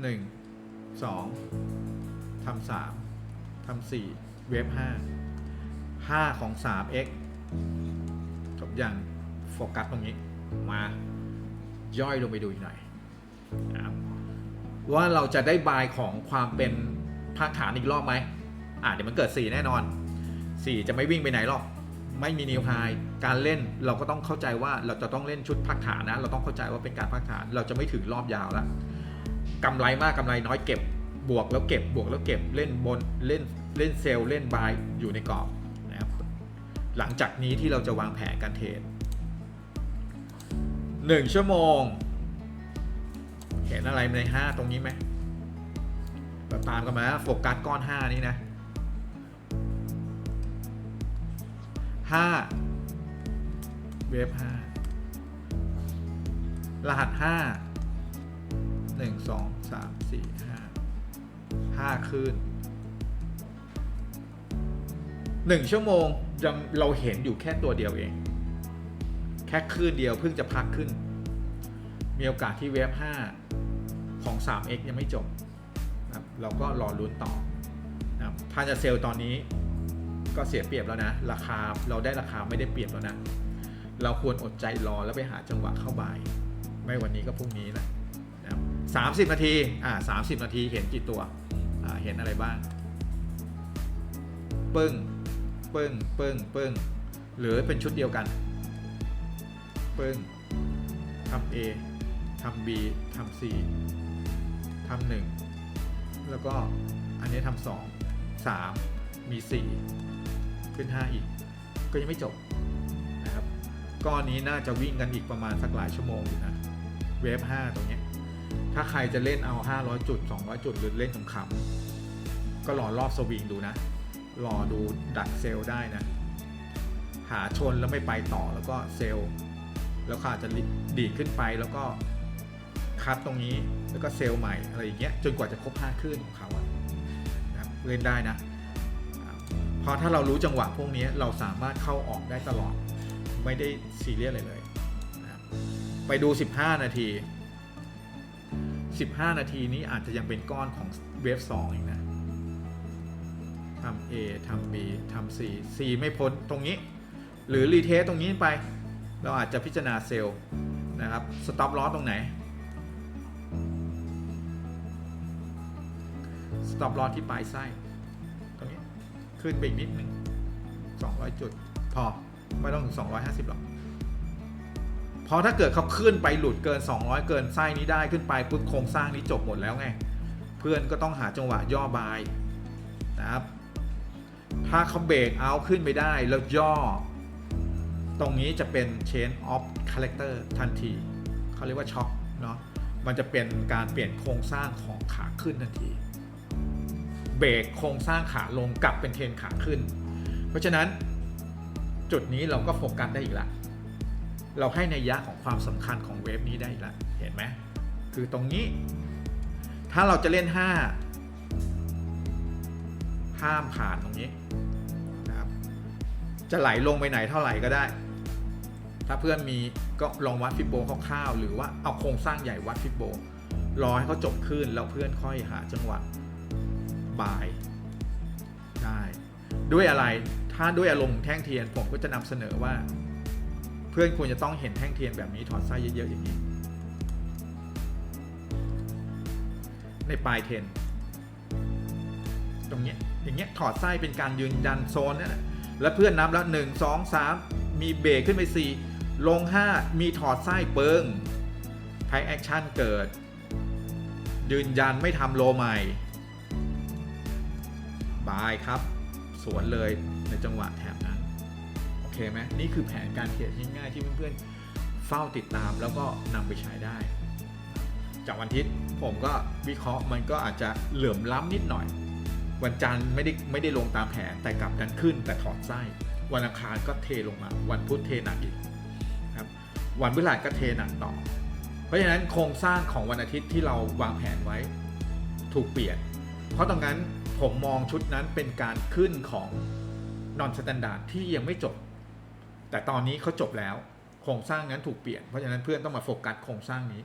หนึ่งสองทำสามทำสี่เวฟห้าห้าของสาม x จบยังโฟกัสตรงนี้มาย่อยลงไปดูอีกหน่อยว่าเราจะได้บายของความเป็นภาคฐานอีกรอบไหมอ่าเดี๋ยวมันเกิด 4 แน่นอน 4 จะไม่วิ่งไปไหนหรอก ไม่มีนิวไฮการเล่นเราก็ต้องเข้าใจว่าเราจะต้องเล่นชุดพักฐานนะ เราต้องเข้าใจว่าเป็นการพักฐาน เราจะไม่ถึงรอบยาวแล้ว กำไรมากกำไรน้อยเก็บบวกแล้วเก็บบวกแล้วเก็บเล่นบนเล่นเล่นเซลล์เล่นบายอยู่ในกรอบนะครับหลังจากนี้ที่เราจะวางแผนการเทรดหนึ่งชั่วโมง เห็นอะไรในห้าตรงนี้ไหมเราตามกันมาโฟกัสก้อนห้านี้นะห้าเวฟห้ารหัสห้าหนึ่งสองสามสี่ห้าห้าคืนหนึ่งชั่วโมงยังเราเห็นอยู่แค่ตัวเดียวเอง แค่คืนเดียวเพิ่งจะพักขึ้น มีโอกาสที่เวฟ5ของ 3x ยังไม่จบนะเราก็รอลุ้นต่อนะถ้าจะเซลล์ตอนนี้ก็เสียเปรียบแล้วนะ ราคาเราได้ราคาไม่ได้เปรียบแล้วนะ เราควรอดใจรอแล้วไปหาจังหวะเข้าบ่าย ไม่วันนี้ก็พรุ่งนี้นะ นะครับสามสิบนาที อ่าสามสิบนาทีเห็นกี่ตัว อ่า เห็นอะไรบ้าง ปึ้ง ปึ้ง ปึ้ง ปึ้ง หรือเป็นชุดเดียวกัน ปึ้ง ทำ A ทำ B ทำ C ทำหนึ่ง แล้วก็อันนี้ทำสอง สาม มี4ขึ้น5อีก ก็ยังไม่จบนะครับ ก้อนนี้น่าจะวิ่งกันอีกประมาณสักหลายชั่วโมงอยู่นะ เวฟ5ตรงเนี้ย ถ้าใครจะเล่นเอา 500 จุด 200 จุดหรือเล่นขำๆก็รอรอบสวิงดูนะ รอดูดักเซลได้นะ หาชนแล้วไม่ไปต่อแล้วก็เซลแล้วขาอาจจะดีดขึ้นไปแล้วก็คัดตรงนี้แล้วก็เซลล์ใหม่อะไรอย่างเงี้ยจนกว่าจะครบ5คลื่นของเขาอะนะเล่นได้นะเพราะถ้าเรารู้จังหวะพวกนี้เราสามารถเข้าออกได้ตลอด ไม่ได้ซีเรียสอะไรเลยนะไปดู 15 นาที 15 นาทีนี้อาจจะยังเป็นก้อนของเวฟ2อีกนะทำ A ทำ B ทำ C C ไม่พ้นตรงนี้ หรือรีเทสตรงนี้ไป เราอาจจะพิจารณาเซลล์นะครับสต็อปลอสตรงไหนสต็อปลอสที่ปลายไส้ตรงนี้ขึ้นไปอีกนิดนึง200 จุด พอ ไม่ต้องถึง250 หรอก ราะถ้าเกิดเขาขึ้นไปหลุดเกิน 200 เกินไส้นี้ได้ขึ้นไปปุ๊บโครงสร้างนี้จบหมดแล้วไง เพื่อนก็ต้องหาจังหวะย่อบายนะครับ ถ้าเขาเบรกเอาขึ้นไปได้แล้วย่อ ตรงนี้จะเป็น change of character ทันทีเขาเรียกว่าช็อคเนาะมันจะเป็นการเปลี่ยนโครงสร้างของขาขึ้นทันที เบรกโครงสร้างขาลงกลับเป็นเทรนขาขึ้น เพราะฉะนั้นจุดนี้เราก็โฟกัสได้อีกละ เราให้ในยยะของความสำคัญของเวฟนี้ได้อีกละเห็นไหมคือตรงนี้ ถ้าเราจะเล่น 5 ห้ามผ่านตรงนี้นะครับจะไหลลงไปไหนเท่าไหร่ก็ได้ ถ้าเพื่อนมีก็ลองวัดฟิโบคร่าวๆหรือว่าเอาโครงสร้างใหญ่วัดฟิโบรอให้เขาจบขึ้นแล้วเพื่อนค่อยหาจังหวะบายได้ ด้วยอะไรถ้าด้วยอารมณ์แท่งเทียนผมก็จะนำเสนอว่า เพื่อนควรจะต้องเห็นแท่งเทียนแบบนี้ถอดไส้เยอะๆอย่างนี้ ในปลายเทนตรงเนี้ยอย่างเงี้ยถอดไส้เป็นการยืนยันโซนนั่นแหละแล้วเพื่อนนับแล้วหนึ่งสองสามมีเบรกขึ้นไปสี่ลงห้ามีถอดไส้เปิงไทแอคชั่นเกิด ยืนยันไม่ทำโลใหม่ บายครับ สวนเลยในจังหวะแถบนั้น เคไหมนี่คือแผนการเทรดง่ายๆที่เพื่อนๆเฝ้าติดตามแล้วก็นำไปใช้ได้ จากวันอาทิตย์ผมก็วิเคราะห์มันก็อาจจะเหลื่อมล้ำนิดหน่อย วันจันทร์ไม่ได้ไม่ได้ลงตามแผนแต่กลับกันขึ้นแต่ถอดไส้ วันอังคารก็เทลงมา วันพุธเทหนักอีกครับวันพฤหัสก็เทหนักต่อ เพราะฉะนั้นโครงสร้างของวันอาทิตย์ที่เราวางแผนไว้ถูกเปลี่ยน เพราะตรงนั้นผมมองชุดนั้นเป็นการขึ้นของนอนสแตนดาร์ดที่ยังไม่จบ แต่ตอนนี้เขาจบแล้วโครงสร้างนั้นถูกเปลี่ยนเพราะฉะนั้นเพื่อนต้องมาโฟกัสโครงสร้างนี้